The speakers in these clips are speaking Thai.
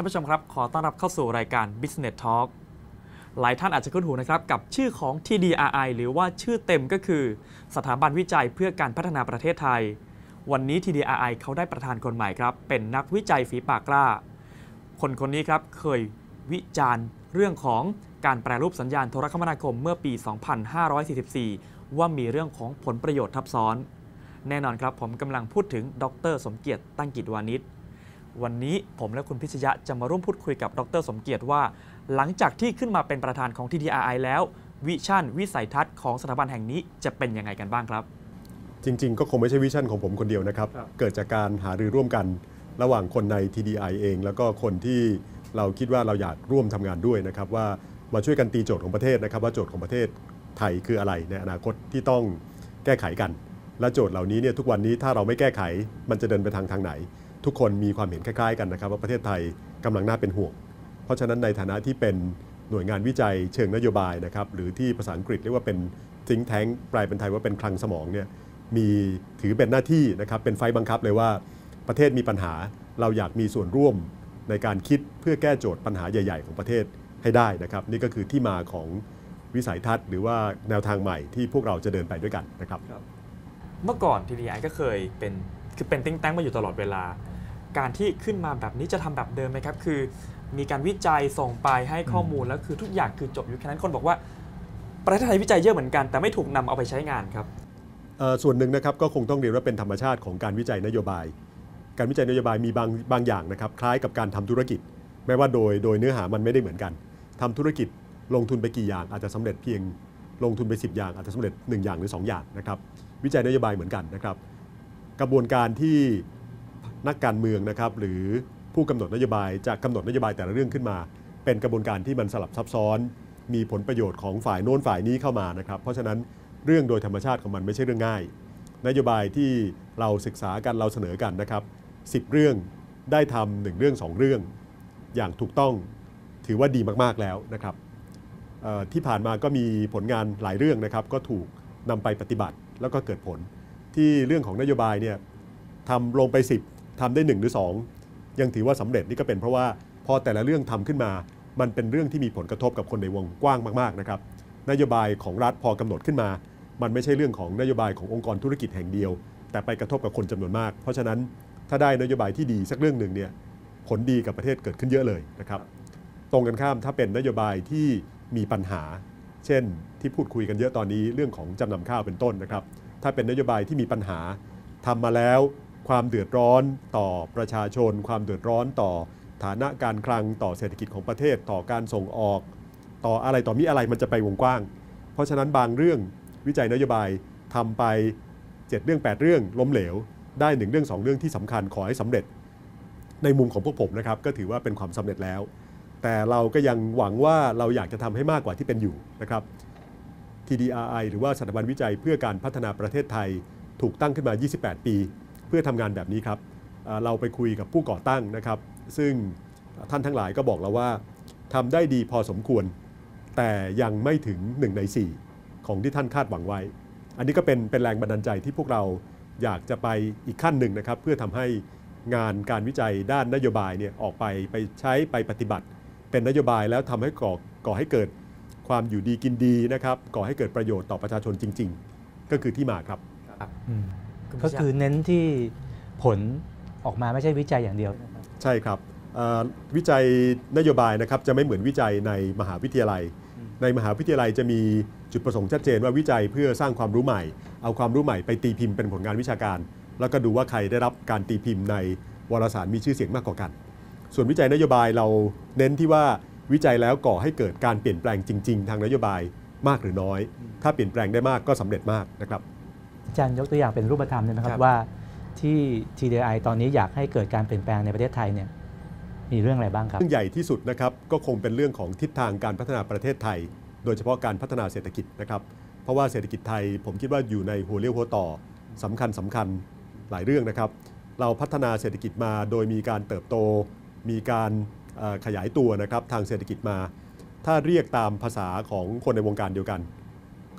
านผู้ชมครับ ขอต้อนรับเข้าสู่รายการ Business Talk หลายท่านอาจจะคุ้นหูนะครับ กับชื่อของ TDRI หรือว่าชื่อเต็มก็คือ สถาบันวิจัยเพื่อการพัฒนาประเทศไทย วันนี้ TDRI เขาได้ประธานคนใหม่ครับ เป็นนักวิจัยฝีปากกล้า คนคนนี้ครับเคยวิจารณ์เรื่องของการแปรรูปสัญญาณโทรคมนาคมเมื่อปี 2544 ว่ามีเรื่องของผลประโยชน์ทับซ้อน แน่นอนครับผมกำลังพูดถึงดร สมเกียรติตั้งกิจวานิช วันนี้ผมและคุณพิชยะจะมาร่วมพูดคุยกับดรสมเกียรติว่า หลังจากที่ขึ้นมาเป็นประธานของ TDRI แล้ว วิชั่นวิสัยทัศน์ของสถาบันแห่งนี้จะเป็นยังไงกันบ้างครับ จริง ๆ ก็คงไม่ใช่วิชั่นของผมคนเดียวนะครับครับเกิดจากการหารือร่วมกัน ระหว่างคนใน TDI เอง แล้วก็คนที่เราคิดว่าเราอยากร่วมทำงานด้วยนะครับว่ามาช่วยกันตีโจทย์ของประเทศนะครับ ว่าโจทย์ของประเทศไทยคืออะไรในอนาคตที่ต้องแก้ไขกัน และโจทย์เหล่านี้เนี่ยทุกวันนี้ถ้าเราไม่แก้ไขมันจะเดินไปทางทางไหน ทุกคนมีความเห็นคล้าย ๆ กันนะครับ ว่าประเทศไทยกำลังน่าเป็นห่วง เพราะฉะนั้นในฐานะที่เป็นหน่วยงานวิจัยเชิงนโยบายนะครับหรือที่ภาษาอังกฤษเรียกว่าเป็น think tank แปลเป็นไทยว่าเป็นคลังสมองเนี่ยมีถือเป็นหน้าที่นะครับเป็นไฟบังคับเลยว่าประเทศมีปัญหาเราอยากมีส่วนร่วมในการคิดเพื่อแก้โจทย์ปัญหาใหญ่ ๆ ของประเทศให้ได้นะครับ นี่ก็คือที่มาของวิสัยทัศน์ หรือว่าแนวทางใหม่ที่พวกเราจะเดินไปด้วยกันนะครับ เมื่อก่อน TDI ก็เคยเป็นคือเป็นติ้งแต้งมาอยู่ตลอดเวลา การที่ขึ้นมาแบบนี้จะทำแบบเดิมไหมครับ คือ มีการวิจัยส่งไปให้ข้อมูลแล้วคือทุกอย่างคือจบอยู่แค่นั้นคนบอกว่า ประเทศไทยวิจัยเยอะเหมือนกัน แต่ไม่ถูกนำเอาไปใช้งานครับเอ่อส่วนหนึ่งนะครับก็คงต้องเรียนว่าเป็นธรรมชาติของการวิจัยนโยบาย การวิจัยนโยบายมีบางบางอย่างนะครับ คล้ายกับการทำธุรกิจแม้ว่าโดยโดยเนื้อหามันไม่ได้เหมือนกันทำธุรกิจลงทุนไปกี่อย่างอาจจะสำเร็จเพียงลงทุนไป 10 อย่างอาจจะสำเร็จ 1 อย่างหรือ 2 อย่างนะครับวิจัยนโยบายเหมือนกันนะครับ กระบวนการที่ นักการเมืองนะครับหรือผู้กำหนดนโยบายจะกำหนดนโยบายแต่ละเรื่องขึ้นมา เป็นกระบวนการที่มันสลับซับซ้อน มีผลประโยชน์ของฝ่ายโน้นฝ่ายนี้เข้ามานะครับ เพราะฉะนั้นเรื่องโดยธรรมชาติของมันไม่ใช่เรื่องง่าย นโยบายที่เราศึกษากันเราเสนอกันนะครับ10 เรื่องได้ทำหนึ่งเรื่อง 2 เรื่อง อย่างถูกต้องถือว่าดีมากๆแล้วนะครับที่ผ่านมาก็มีผลงานหลายเรื่องนะครับ ก็ถูกนำไปปฏิบัติแล้วก็เกิดผล ที่เรื่องของนโยบายเนี่ยทำลงไป 10 ทำได้1หรือ2 ยังถือว่าสำเร็จนี่ก็เป็นเพราะว่าพอแต่ละเรื่องทำขึ้นมา มันเป็นเรื่องที่มีผลกระทบกับคนในวงกว้างมากๆนะครับนโยบายของรัฐพอกำหนดขึ้นมา มันไม่ใช่เรื่องของนโยบายขององค์กรธุรกิจแห่งเดียว แต่ไปกระทบกับคนจำนวนมาก เพราะฉะนั้นถ้าได้นโยบายที่ดีสักเรื่องหนึ่งเนี่ยผลดีกับประเทศเกิดขึ้นเยอะเลยนะครับตรงกันข้ามถ้าเป็นนโยบายที่มีปัญหา เช่น ที่พูดคุยกันเยอะตอนนี้เรื่องของจำนำข้าวเป็นต้นนะครับ ถ้าเป็นนโยบายที่มีปัญหาทำมาแล้ว ความเดือดร้อนต่อประชาชน ความเดือดร้อนต่อฐานะการคลังต่อเศรษฐกิจของประเทศ ต่อการส่งออก ต่ออะไรต่อมีอะไรมันจะไปวงกว้าง เพราะฉะนั้นบางเรื่องวิจัยนโยบายทำไป 7 เรื่อง 8 เรื่องล้มเหลว ได้หนึ่งเรื่อง 2 เรื่องที่สำคัญขอให้สำเร็จ ในมุมของพวกผมนะครับก็ถือว่าเป็นความสำเร็จแล้ว แต่เราก็ยังหวังว่าเราอยากจะทำให้มากกว่าที่เป็นอยู่นะครับ TDRI หรือว่าสถาบันวิจัยเพื่อการพัฒนาประเทศไทย ถูกตั้งขึ้นมา 28 ปี เพื่อทำงานแบบนี้ครับอ่าเราไปคุยกับผู้ก่อตั้งนะครับ ซึ่งท่านทั้งหลายก็บอกเราว่าทำได้ดีพอสมควร แต่ยังไม่ถึง 1 ใน 4 ของที่ท่านคาดหวังไว้ อันนี้ก็เป็นเป็นแรงบันดาลใจที่พวกเราอยากจะไปอีกขั้นหนึ่งนะครับ เพื่อทำให้งานการวิจัยด้านนโยบายเนี่ยออกไปไปใช้ไปปฏิบัติ เป็นนโยบายแล้วทำให้ก่อก่อให้เกิดความอยู่ดีกินดีนะครับก่อให้เกิดประโยชน์ต่อประชาชนจริง ๆ ก็คือที่มาครับอืมคุณ ก็พิชยะคือเน้นที่ผลออกมาไม่ใช่วิจัยอย่างเดียว ใช่ครับเอ่อวิจัยนโยบายนะครับจะไม่เหมือนวิจัยในมหาวิทยาลัย ในมหาวิทยาลัยจะมีจุดประสงค์ชัดเจนว่าวิจัยเพื่อสร้างความรู้ใหม่ เอาความรู้ใหม่ไปตีพิมพ์เป็นผลงานวิชาการ แล้วก็ดูว่าใครได้รับการตีพิมพ์ในวารสารมีชื่อเสียงมากกว่ากัน ส่วนวิจัยนโยบายเราเน้นที่ว่าวิจัยแล้วก่อให้เกิดการเปลี่ยนแปลงจริง ๆ ทางนโยบายมากหรือน้อย ถ้าเปลี่ยนแปลงได้มากก็สำเร็จมากนะครับ อาจารย์ยกตัวอย่างเป็นรูปธรรมได้ไหมครัครับบว่าที่ TDI ตอนนี้อยากให้เกิดการเปลี่ยนแปลงในประเทศไทยเนี่ยมีเรื่องอะไรบ้างครับเรื่องใหญ่ที่สุดนะครับก็คงเป็นเรื่องของทิศทางการพัฒนาประเทศไทย โดยเฉพาะการพัฒนาเศรษฐกิจนะครับเพราะว่าเศรษฐกิจไทย ผมคิดว่าอยู่ในหัวเรี่ยวหัวต่อสำคัญสำคัญหลายเรื่องนะครับ เราพัฒนาเศรษฐกิจมาโดยมีการเติบโต มีการเอ่อขยายตัวนะครับทางเศรษฐกิจมา ถ้าเรียกตามภาษาของคนในวงการเดียวกัน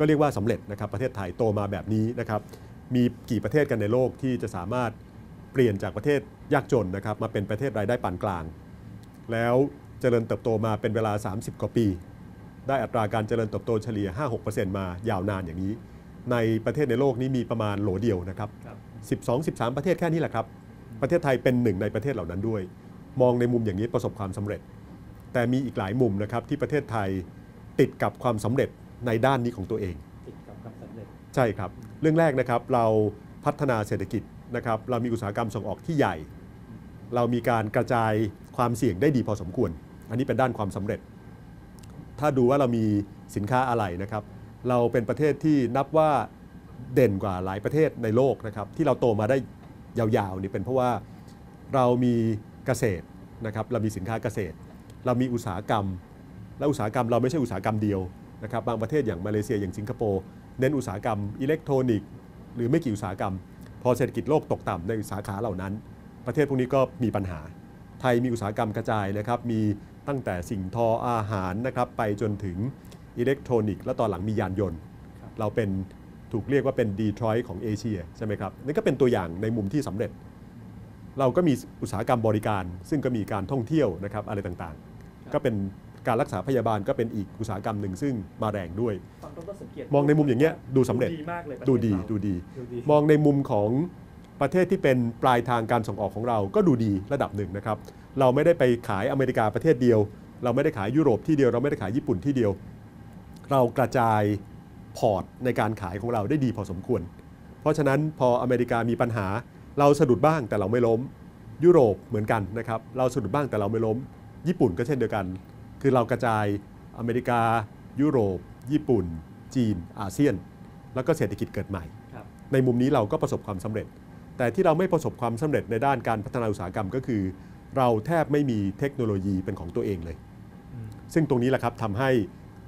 ก็เรียกว่าสำเร็จนะครับประเทศไทยโตมาแบบนี้นะครับมีกี่ประเทศกันในโลกที่จะสามารถเปลี่ยนจากประเทศยากจนนะครับมาเป็นประเทศรายได้ปานกลาง แล้วเจริญเติบโตมาเป็นเวลา 30 กว่าปี ได้อัตราการเจริญเติบโตเฉลี่ย 5-6%มายาวนานอย่างนี้ ในประเทศในโลกนี้มีประมาณโหลเดียวนะครับครับ12-13 ประเทศแค่นี้แหละครับ ประเทศไทยเป็นหนึ่งในประเทศเหล่านั้นด้วย มองในมุมอย่างนี้ประสบความสำเร็จ แต่มีอีกหลายมุมนะครับที่ประเทศไทยติดกับความสำเร็จ ในด้านนี้ของตัวเองติดกับความสำเร็จใช่ครับ เรื่องแรกนะครับเราพัฒนาเศรษฐกิจนะครับเรามีอุตสาหกรรมส่งออกที่ใหญ่ เรามีการกระจายความเสี่ยงได้ดีพอสมควร อันนี้เป็นด้านความสำเร็จ ถ้าดูว่าเรามีสินค้าอะไรนะครับ เราเป็นประเทศที่นับว่าเด่นกว่าหลายประเทศในโลกนะครับที่เราโตมาได้ยาวๆนี่เป็นเพราะว่าเรามีเกษตรนะครับเรามีสินค้าเกษตร เรามีอุตสาหกรรม และอุตสาหกรรมเราไม่ใช่อุตสาหกรรมเดียว นะครับบางประเทศอย่างมาเลเซียอย่างสิงคโปร์เน้นอุตสาหกรรมอิเล็กทรอนิกส์หรือไม่กี่อุตสาหกรรม พอเศรษฐกิจโลกตกต่ำในสาขาเหล่านั้น ประเทศพวกนี้ก็มีปัญหา ไทยมีอุตสาหกรรมกระจายนะครับมีตั้งแต่สิ่งทออาหารนะครับไปจนถึงอิเล็กทรอนิกส์และตอนหลังมียานยนต์ เราเป็นถูกเรียกว่าเป็นดีทรอยต์ของเอเชียใช่ไหมครับนั่นก็เป็นตัวอย่างในมุมที่สำเร็จ เราก็มีอุตสาหกรรมบริการ ซึ่งก็มีการท่องเที่ยวนะครับอะไรต่างๆ ก็เป็น การรักษาพยาบาลก็เป็นอีกอุตสาหกรรมหนึ่งซึ่งมาแรงด้วย ฟังดรสมเกียรติมองในมุมอย่างเงี้ยดูสำเร็จ ดีมากเลยประเทศดูดีเราดูดี ดูดี มองในมุมของประเทศที่เป็นปลายทางการส่งออกของเราก็ดูดีระดับหนึ่งนะครับ เราไม่ได้ไปขายอเมริกาประเทศเดียว เราไม่ได้ขายยุโรปที่เดียว เราไม่ได้ขายญี่ปุ่นที่เดียว เรากระจายพอร์ตในการขายของเราได้ดีพอสมควร เพราะฉะนั้นพออเมริกามีปัญหา เราสะดุดบ้างแต่เราไม่ล้ม ยุโรปเหมือนกันนะครับ เราสะดุดบ้างแต่เราไม่ล้ม ญี่ปุ่นก็เช่นเดียวกัน คือเรากระจายอเมริกา ยุโรป ญี่ปุ่น จีน อาเซียน แล้วก็เศรษฐกิจเกิดใหม่ครับในมุมนี้เราก็ประสบความสำเร็จ แต่ที่เราไม่ประสบความสำเร็จในด้านการพัฒนาอุตสาหกรรมก็คือ เราแทบไม่มีเทคโนโลยีเป็นของตัวเองเลยอืมซึ่งตรงนี้แหละครับทำให้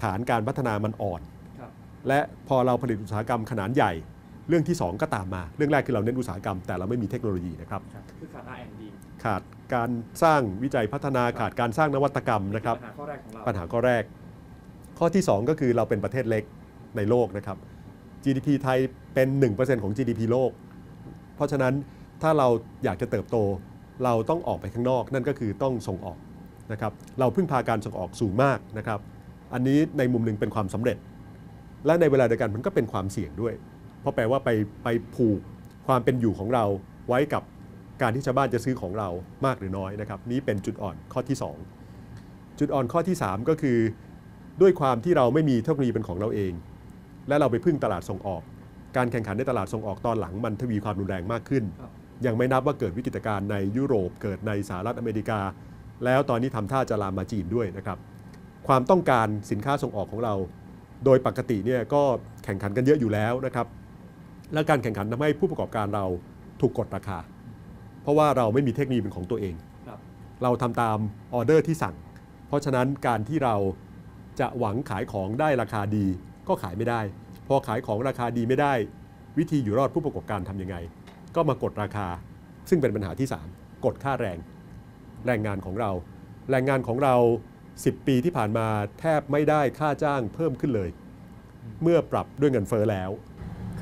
ฐานการพัฒนามันอ่อนครับและพอเราผลิตอุตสาหกรรมขนาดใหญ่เรื่องที่ 2 ก็ตามมา เรื่องแรกคือเราเน้นอุตสาหกรรมแต่เราไม่มีเทคโนโลยีนะครับครับคือขาด R&D ขาด การสร้างวิจัยพัฒนาขาดการสร้างนวัตกรรมนะครับ ปัญหาข้อแรกของเรา ปัญหาข้อแรก ข้อที่ 2 ก็คือเราเป็นประเทศเล็กในโลกนะครับ GDP ไทยเป็น 1%ของ GDP โลก เพราะฉะนั้นถ้าเราอยากจะเติบโต เราต้องออกไปข้างนอก นั่นก็คือต้องส่งออกนะครับ เราพึ่งพาการส่งออกสูงมากนะครับ อันนี้ในมุมหนึ่งเป็นความสำเร็จ และในเวลาเดียวกันมันก็เป็นความเสี่ยงด้วย เพราะแปลว่าไปไปผูกความเป็นอยู่ของเราไว้กับ การที่ชาวบ้านจะซื้อของเรามากหรือน้อยนะครับนี้เป็นจุดอ่อนข้อที่สองจุดอ่อนข้อที่ 3 ก็คือ ด้วยความที่เราไม่มีเทคโนโลยีเป็นของเราเอง และเราไปพึ่งตลาดส่งออก การแข่งขันในตลาดส่งออกตอนหลังมันทวีความรุนแรงมากขึ้น ยังไม่นับว่าเกิดวิกฤตการณ์ในยุโรปเกิดในสหรัฐอเมริกา แล้วตอนนี้ทำท่าจะลามมาจีนด้วยนะครับความต้องการสินค้าส่งออกของเรา โดยปกติเนี่ยก็แข่งขันกันเยอะอยู่แล้วนะครับและการแข่งขันทำให้ผู้ประกอบการเราถูกกดราคา เพราะว่าเราไม่มีเทคโนโลยีเป็นของตัวเองครับเราทำตามออเดอร์ที่สั่ง เพราะฉะนั้นการที่เราจะหวังขายของได้ราคาดีก็ขายไม่ได้ พอขายของราคาดีไม่ได้ วิธีอยู่รอดผู้ประกอบการทำยังไง ก็มากดราคา ซึ่งเป็นปัญหาที่ 3 กดค่าแรง แรงงานของเรา แรงงานของเรา 10 ปีที่ผ่านมาแทบไม่ได้ค่าจ้างเพิ่มขึ้นเลย เมื่อปรับด้วยเงินเฟ้อแล้ว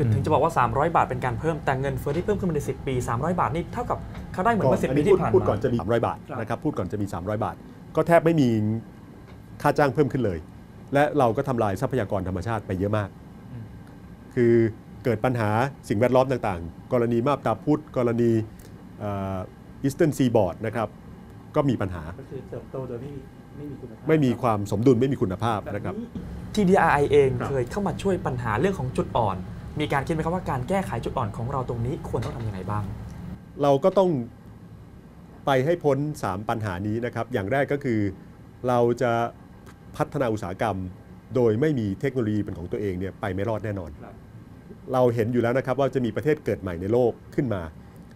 คือถึงจะบอกว่า 300 บาทเป็นการเพิ่มแต่เงินเฟ้อที่เพิ่มขึ้นมาใน 10 ปี 300 บาทนี่เท่ากับเขาได้เหมือนเมื่อ10ปีที่ผ่านพูดมาก่อนจะมี300 บาทครับนะครับพูดก่อนจะมี 300 บาท ก็แทบไม่มีค่าจ้างเพิ่มขึ้นเลย และเราก็ทำลายทรัพยากรธรรมชาติไปเยอะมากอืมคือเกิดปัญหาสิ่งแวดล้อมต่างๆ กรณีมาบตาพุธกรณีอีสเทิร์นซีบอร์ดนะครับก็มีปัญหาก็คือเติบโตโดยไม่ไม่มีคุณภาพไม่มีความสมดุลไม่มีคุณภาพแบบนะครับนี้ TDI เองครับเคยเข้ามาช่วยปัญหาเรื่องของจุดอ่อน มีการคิดไหมครับว่าการแก้ไขจุดอ่อนของเราตรงนี้ควรต้องทำยังไงบ้าง เราก็ต้องไปให้พ้น 3 ปัญหานี้นะครับ อย่างแรกก็คือเราจะพัฒนาอุตสาหกรรม โดยไม่มีเทคโนโลยีเป็นของตัวเองเนี่ยไปไม่รอดแน่นอนครับเราเห็นอยู่แล้วนะครับว่าจะมีประเทศเกิดใหม่ในโลกขึ้นมา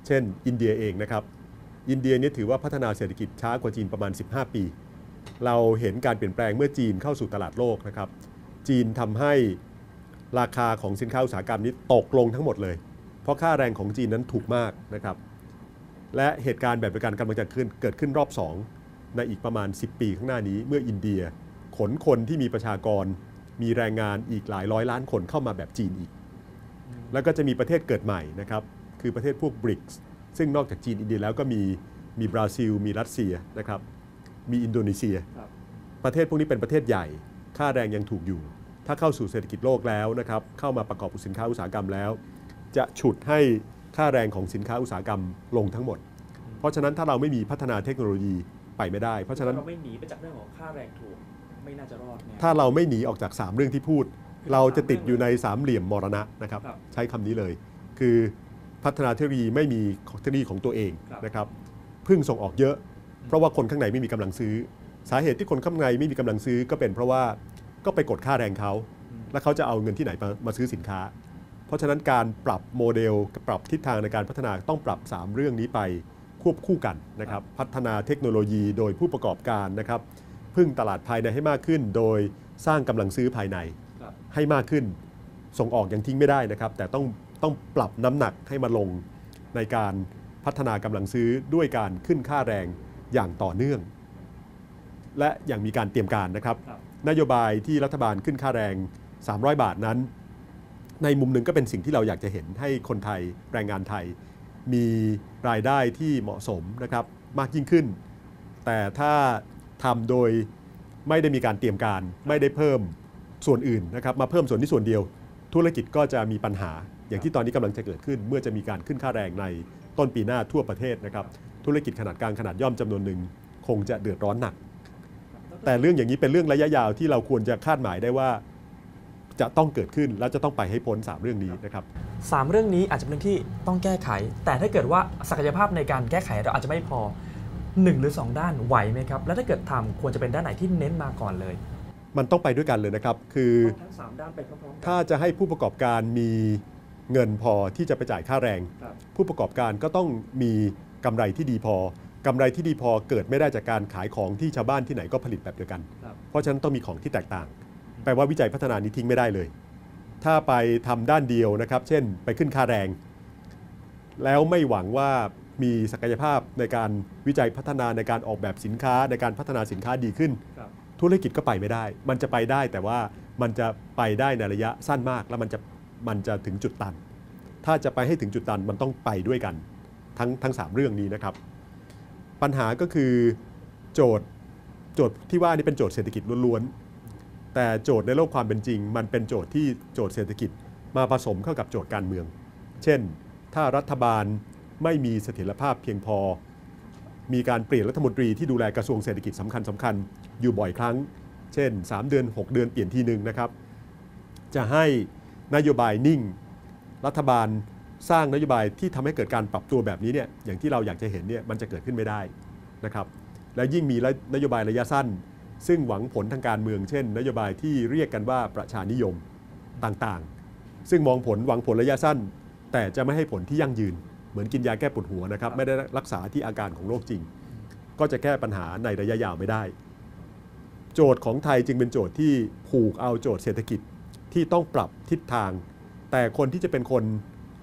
เช่น อินเดียเองนะครับ อินเดียเนี่ยถือว่าพัฒนาเศรษฐกิจช้ากว่าจีนประมาณ 15 ปี เราเห็นการเปลี่ยนแปลงเมื่อจีนเข้าสู่ตลาดโลกนะครับ จีนทำให้ ราคาของสินค้าอุตสาหกรรมนี้ตกลงทั้งหมดเลย เพราะค่าแรงของจีนนั้นถูกมากนะครับ และเหตุการณ์แบบเดียวกันกำลังจะขึ้นเกิดขึ้นรอบ 2 ในอีกประมาณ 10 ปีข้างหน้านี้ เมื่ออินเดียขนคนที่มีประชากร มีแรงงานอีกหลายร้อยล้านคนเข้ามาแบบจีนอีก แล้วก็จะมีประเทศเกิดใหม่นะครับ คือประเทศพวกบริกส์ซึ่งนอกจากจีนอินเดียแล้วก็มีมีบราซิล มีรัสเซียนะครับ มีอินโดนีเซียครับประเทศพวกนี้เป็นประเทศใหญ่ ค่าแรงยังถูกอยู่ ถ้าเข้าสู่เศรษฐกิจโลกแล้วนะครับเข้ามาประกอบสินค้าอุตสาหกรรมแล้ว จะฉุดให้ค่าแรงของสินค้าอุตสาหกรรมลงทั้งหมด เพราะฉะนั้นถ้าเราไม่มีพัฒนาเทคโนโลยีไปไม่ได้ เพราะฉะนั้นเราไม่หนีไปจากเรื่องของค่าแรงถูกไม่น่าจะรอดแน่ถ้าเราไม่หนีออกจาก 3 เรื่องที่พูด เราจะติดอยู่ในสามเหลี่ยมมรณะนะครับครับใช้คำนี้เลย คือพัฒนาเทคโนโลยีไม่มีเทคโนโลยีของตัวเองครับนะครับพึ่งส่งออกเยอะ เพราะว่าคนข้างในไม่มีกำลังซื้อ สาเหตุที่คนข้างในไม่มีกำลังซื้อก็เป็นเพราะว่า ก็ไปกดค่าแรงเขาอืมแล้วเขาจะเอาเงินที่ไหนมามาซื้อสินค้า เพราะฉะนั้นการปรับโมเดลปรับทิศทางในการพัฒนาต้องปรับ 3 เรื่องนี้ไปควบคู่กันนะครับ พัฒนาเทคโนโลยีโดยผู้ประกอบการนะครับ พึ่งตลาดภายในให้มากขึ้น โดยสร้างกำลังซื้อภายในครับให้มากขึ้น ส่งออกยังทิ้งไม่ได้นะครับ แต่ต้องต้องปรับน้ำหนักให้มาลงในการพัฒนากำลังซื้อด้วยการขึ้นค่าแรงอย่างต่อเนื่อง และอย่างมีการเตรียมการนะครับครับ นโยบายที่รัฐบาลขึ้นค่าแรง 300 บาทนั้น ในมุมหนึ่งก็เป็นสิ่งที่เราอยากจะเห็นให้คนไทยแรงงานไทย มีรายได้ที่เหมาะสมนะครับมากยิ่งขึ้น แต่ถ้าทำโดยไม่ได้มีการเตรียมการ ไม่ได้เพิ่มส่วนอื่นนะครับมาเพิ่มส่วนนี้ส่วนเดียว ธุรกิจก็จะมีปัญหา อย่างที่ตอนนี้กำลังจะเกิดขึ้น เมื่อจะมีการขึ้นค่าแรงในต้นปีหน้าทั่วประเทศนะครับธุรกิจขนาดกลางขนาดย่อมจำนวนหนึ่งคงจะเดือดร้อนหนัก แต่เรื่องอย่างนี้เป็นเรื่องระยะยาวที่เราควรจะคาดหมายได้ว่าจะต้องเกิดขึ้นและจะต้องไปให้พ้น 3 เรื่องนี้นะครับสามเรื่องนี้อาจจะเป็นเรื่องที่ต้องแก้ไข แต่ถ้าเกิดว่าศักยภาพในการแก้ไขเราอาจจะไม่พอหนึ่งหรือสองด้านไหวไหมครับ แล้วถ้าเกิดทำควรจะเป็นด้านไหนที่เน้นมาก่อนเลย มันต้องไปด้วยกันเลยนะครับ คือต้องทั้งสามด้านไปพร้อมๆกัถ้าจะให้ผู้ประกอบการมีเงินพอที่จะไปจ่ายค่าแรงครับผู้ประกอบการก็ต้องมีกำไรที่ดีพอ กำไรที่ดีพอเกิดไม่ได้จากการขายของที่ชาวบ้านที่ไหนก็ผลิตแบบเดียวกัน ครับเพราะฉะนั้นต้องมีของที่แตกต่าง แปลว่าวิจัยพัฒนานี้ทิ้งไม่ได้เลย ถ้าไปทำด้านเดียวนะครับ เช่น ไปขึ้นค่าแรง แล้วไม่หวังว่ามีศักยภาพในการวิจัยพัฒนาในการออกแบบสินค้าในการพัฒนาสินค้าดีขึ้น ครับ ธุรกิจก็ไปไม่ได้ มันจะไปได้แต่ว่ามันจะไปได้ในระยะสั้นมาก แล้วมันจะมันจะถึงจุดตัน ถ้าจะไปให้ถึงจุดตันมันต้องไปด้วยกัน ทั้งทั้งสามเรื่องนี้นะครับ ปัญหาก็คือโจทย์โจทย์ที่ว่านี่เป็นโจทย์เศรษฐกิจล้วนๆ แต่โจทย์ในโลกความเป็นจริง มันเป็นโจทย์ที่โจทย์เศรษฐกิจมาผสมเข้ากับโจทย์การเมือง เช่น ถ้ารัฐบาลไม่มีเสถียรภาพเพียงพอ มีการเปลี่ยนรัฐมนตรีที่ดูแลกระทรวงเศรษฐกิจสำคัญสคัญๆอยู่บ่อยครั้ง เช่น 3 เดือน 6 เดือนเปลี่ยนทีหนึ่งนะครับ จะให้นโยบายนิ่ง รัฐบาล สร้างนโยบายที่ทำให้เกิดการปรับตัวแบบนี้เนี่ยอย่างที่เราอยากจะเห็นเนี่ยมันจะเกิดขึ้นไม่ได้นะครับและยิ่งมีนโยบายระยะสั้น ซึ่งหวังผลทางการเมืองเช่น นโยบายที่เรียกกันว่าประชานิยมต่างๆ ซึ่งมองผลหวังผลระยะสั้น แต่จะไม่ให้ผลที่ยั่งยืน เหมือนกินยาแก้ปวดหัวนะครับไม่ได้รักษาที่อาการของโรคจริง ก็จะแก้ปัญหาในระยะยาวไม่ได้ โจทย์ของไทยจึงเป็นโจทย์ที่ผูกเอาโจทย์เศรษฐกิจที่ต้องปรับทิศทาง แต่คนที่จะเป็นคน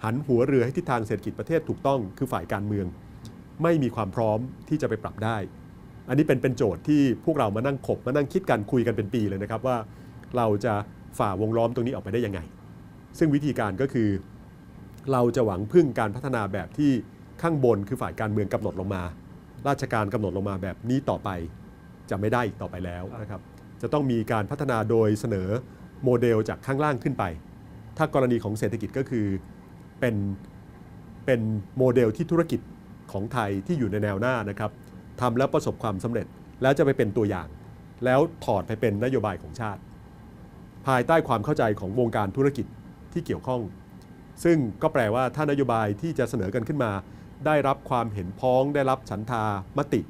หันหัวเรือให้ทิศทางเศรษฐกิจประเทศถูกต้องคือฝ่ายการเมือง ไม่มีความพร้อมที่จะไปปรับได้ อันนี้เป็นเป็นโจทย์ที่พวกเรามานั่งขบมานั่งคิดกันคุยกันเป็นปีเลยนะครับว่า เราจะฝ่าวงล้อมตรงนี้ออกไปได้ยังไง ซึ่งวิธีการก็คือ เราจะหวังพึ่งการพัฒนาแบบที่ข้างบนคือฝ่ายการเมืองกำหนดลงมา ราชการกำหนดลงมาแบบนี้ต่อไปจะไม่ได้อีกต่อไปแล้วนะครับจะต้องมีการพัฒนาโดยเสนอโมเดลจากข้างล่างขึ้นไป ถ้ากรณีของเศรษฐกิจก็คือ เป็นเป็นโมเดลที่ธุรกิจของไทยที่อยู่ในแนวหน้านะครับทำแล้วประสบความสำเร็จแล้วจะไปเป็นตัวอย่าง แล้วถอดไปเป็นนโยบายของชาติ ภายใต้ความเข้าใจของวงการธุรกิจที่เกี่ยวข้อง ซึ่งก็แปลว่าถ้านโยบายที่จะเสนอกันขึ้นมา ได้รับความเห็นพ้องได้รับฉันทามติ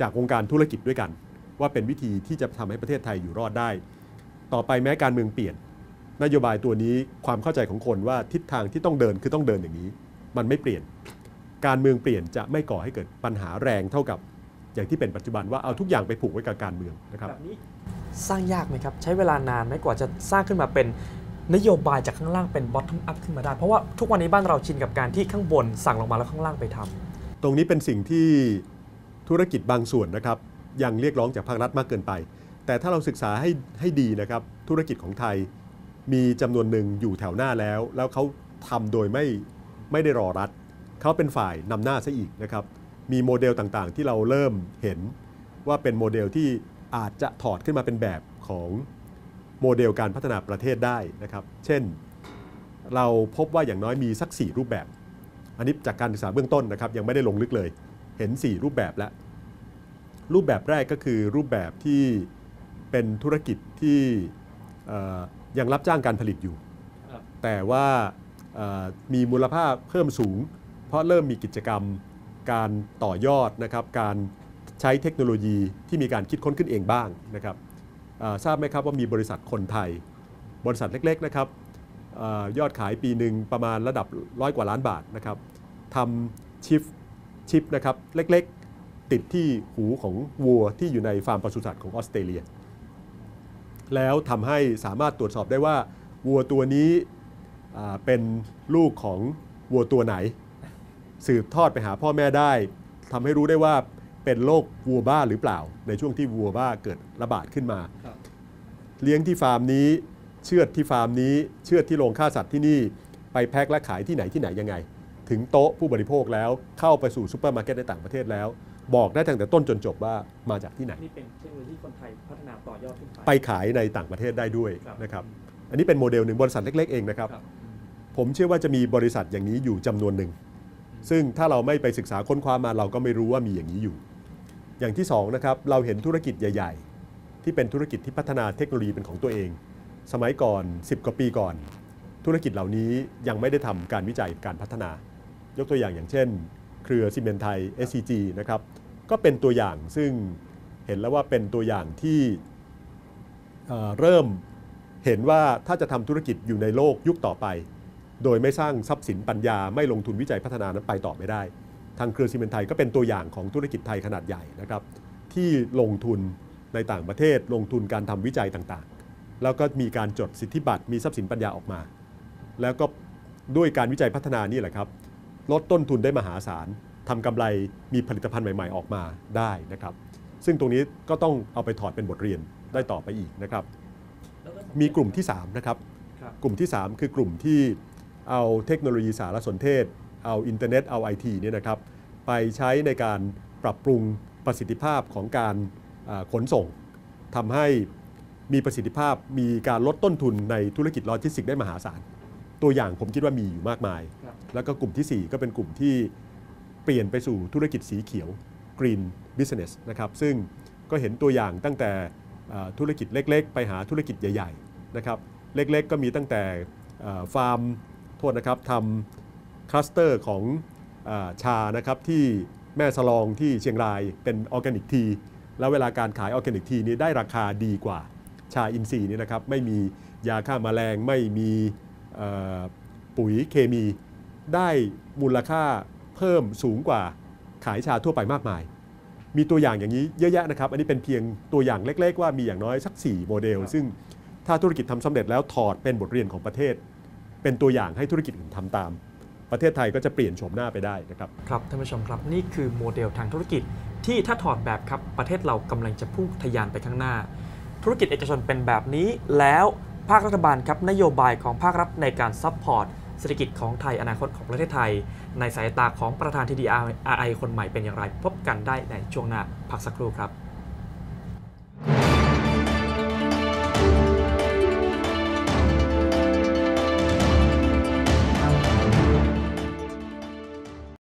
จากวงการธุรกิจด้วยกัน ว่าเป็นวิธีที่จะทำให้ประเทศไทยอยู่รอดได้ ต่อไปแม้การเมืองเปลี่ยน นโยบายตัวนี้ความเข้าใจของคนว่าทิศทางที่ต้องเดินคือต้องเดินอย่างนี้ มันไม่เปลี่ยน การเมืองเปลี่ยนจะไม่ก่อให้เกิดปัญหาแรงเท่ากับอย่างที่เป็นปัจจุบันว่าเอาทุกอย่างไปผูกไว้กับการเมืองนะครับแบบนี้สร้างยากไหมครับ ใช้เวลานานไหมกว่าจะสร้างขึ้นมาเป็นนโยบายจากข้างล่างเป็น bottom up ขึ้นมาได้ เพราะว่าทุกวันนี้บ้านเราชินกับการที่ข้างบนสั่งลงมาแล้วข้างล่างไปทำตรงนี้เป็นสิ่งที่ธุรกิจบางส่วนนะครับยังเรียกร้องจากภาครัฐมากเกินไป แต่ถ้าเราศึกษาให้ให้ดีนะครับธุรกิจของไทย มีจำนวนหนึ่งอยู่แถวหน้าแล้ว แล้วเขาทำโดยไม่ไม่ได้รอรัฐเขาเป็นฝ่ายนำหน้าซะอีกนะครับ มีโมเดลต่างๆ ที่เราเริ่มเห็นว่าเป็นโมเดลที่อาจจะถอดขึ้นมาเป็นแบบของโมเดลการพัฒนาประเทศได้นะครับ เช่น เราพบว่าอย่างน้อยมีสัก 4 รูปแบบ อันนี้จากการศึกษาเบื้องต้นนะครับ ยังไม่ได้ลงลึกเลย เห็น 4 รูปแบบแล้ว รูปแบบแรกก็คือรูปแบบที่เป็นธุรกิจที่ ยังรับจ้างการผลิตอยู่ครับแต่ว่าเอ่อมีมูลค่าเพิ่มสูง เพราะเริ่มมีกิจกรรมการต่อยอดนะครับการใช้เทคโนโลยีที่มีการคิดค้นขึ้นเองบ้างนะครับเอ่อทราบไหมครับว่ามีบริษัทคนไทย บริษัทเล็กๆนะครับเออยอดขายปีหนึ่งประมาณระดับร้อยกว่าล้านบาทนะครับทำชิปชิปนะครับเล็กๆ ติดที่หูของวัวที่อยู่ในฟาร์มปศุสัตว์ของออสเตรเลีย แล้วทำให้สามารถตรวจสอบได้ว่าวัวตัวนี้อ่าเป็นลูกของวัวตัวไหน สืบทอดไปหาพ่อแม่ได้ทำให้รู้ได้ว่าเป็นโรควัวบ้าหรือเปล่า ในช่วงที่วัวบ้าเกิดระบาดขึ้นมาครับเลี้ยงที่ฟาร์มนี้เชือดที่ฟาร์มนี้เชือดที่โรงฆ่าสัตว์ที่นี่ไปแพ็คและขายที่ไหนที่ไหนยังไง ถึงโต๊ะผู้บริโภคแล้วเข้าไปสู่ซูเปอร์มาร์เก็ตในต่างประเทศแล้ว บอกได้ตั้งแต่ต้นจนจบว่ามาจากที่ไหน นี่เป็นเทคโนโลยีคนไทยพัฒนาต่อยอดขึ้นไปไปขายในต่างประเทศได้ด้วยครับนะครับอันนี้เป็นโมเดลหนึ่งบริษัทเล็ก ๆ เองนะครับครับผมเชื่อว่าจะมีบริษัทอย่างนี้อยู่จำนวนหนึ่ง ซึ่งถ้าเราไม่ไปศึกษาค้นคว้ามาเราก็ไม่รู้ว่ามีอย่างนี้อยู่ อย่างที่สองนะครับเราเห็นธุรกิจใหญ่ ๆ ที่เป็นธุรกิจที่พัฒนาเทคโนโลยีเป็นของตัวเอง สมัยก่อน 10 กว่าปีก่อน ธุรกิจเหล่านี้ยังไม่ได้ทำการวิจัยการพัฒนา ยกตัวอย่างอย่างเช่น เครือซีเมนไทย SCG นะครับก็เป็นตัวอย่างซึ่งเห็นแล้วว่าเป็นตัวอย่างที่เเริ่มเห็นว่าถ้าจะทำธุรกิจอยู่ในโลกยุคต่อไป โดยไม่สร้างทรัพย์สินปัญญาไม่ลงทุนวิจัยพัฒนานั้นไปต่อไม่ได้ ทางเครือซีเมนไทยก็เป็นตัวอย่างของธุรกิจไทยขนาดใหญ่นะครับที่ลงทุนในต่างประเทศลงทุนการทำวิจัยต่างๆ แล้วก็มีการจดสิทธิบัตรมีทรัพย์สินปัญญาออกมา แล้วก็ด้วยการวิจัยพัฒนานี่แหละครับลดต้นทุนได้มหาศาล ทำกำไรมีผลิตภัณฑ์ใหม่ ๆ ออกมาได้นะครับ ซึ่งตรงนี้ก็ต้องเอาไปถอดเป็นบทเรียนได้ต่อไปอีกนะครับแล้วก็มีกลุ่มที่3นะครับครับ กลุ่มที่ 3 คือกลุ่มที่เอาเทคโนโลยีสารสนเทศ เอาอินเทอร์เน็ต เอาไอทีเนี่ยนะครับ ไปใช้ในการปรับปรุงประสิทธิภาพของการอ่าขนส่งทำให้มีประสิทธิภาพมีการลดต้นทุนในธุรกิจโลจิสติกส์ได้มหาศาล ตัวอย่างผมคิดว่ามีอยู่มากมายครับแล้วก็กลุ่มทีสี่ 4 ก็เป็นกลุ่มที่เปลี่ยนไปสู่ธุรกิจสีเขียว Green Business นะครับซึ่งก็เห็นตัวอย่างตั้งแต่ธุรกิจเล็กๆ ไปหาธุรกิจใหญ่ๆนะครับเล็กๆ ก็มีตั้งแต่ฟาร์มโทษนะครับทำคลัสเตอร์ของอชานะครับที่แม่สลองที่เชียงรายเป็นออร์แกนิกที แล้วเวลาการขายออร์แกนิกทีนี้ได้ราคาดีกว่าชาอินทรีย์นี่นะครับไม่มียาฆ่ามาแมลงไม่มีปุ๋ยเคมีได้มูลค่า เพิ่มสูงกว่าขายชาทั่วไปมากมาย มีตัวอย่างอย่างนี้เยอะแยะนะครับ อันนี้เป็นเพียงตัวอย่างเล็ก ๆ ว่ามีอย่างน้อยสัก 4 โมเดลครับซึ่งถ้าธุรกิจทำสำเร็จแล้วถอดเป็นบทเรียนของประเทศ เป็นตัวอย่างให้ธุรกิจอื่นทำตาม ประเทศไทยก็จะเปลี่ยนโฉมหน้าไปได้นะครับครับท่านผู้ชมครับนี่คือโมเดลทางธุรกิจที่ถ้าถอดแบบครับประเทศเรากำลังจะพุ่งทะยานไปข้างหน้า ธุรกิจเอกชนเป็นแบบนี้แล้วภาครัฐบาลครับนโยบายของภาครัฐในการซัพพอร์ตเศรษฐกิจของไทยอนาคตของประเทศไทย ในสายตาของประธานทีดีอาร์ไอคนใหม่เป็นอย่างไร พบกันได้ในช่วงหน้าพักสักครู่ครับ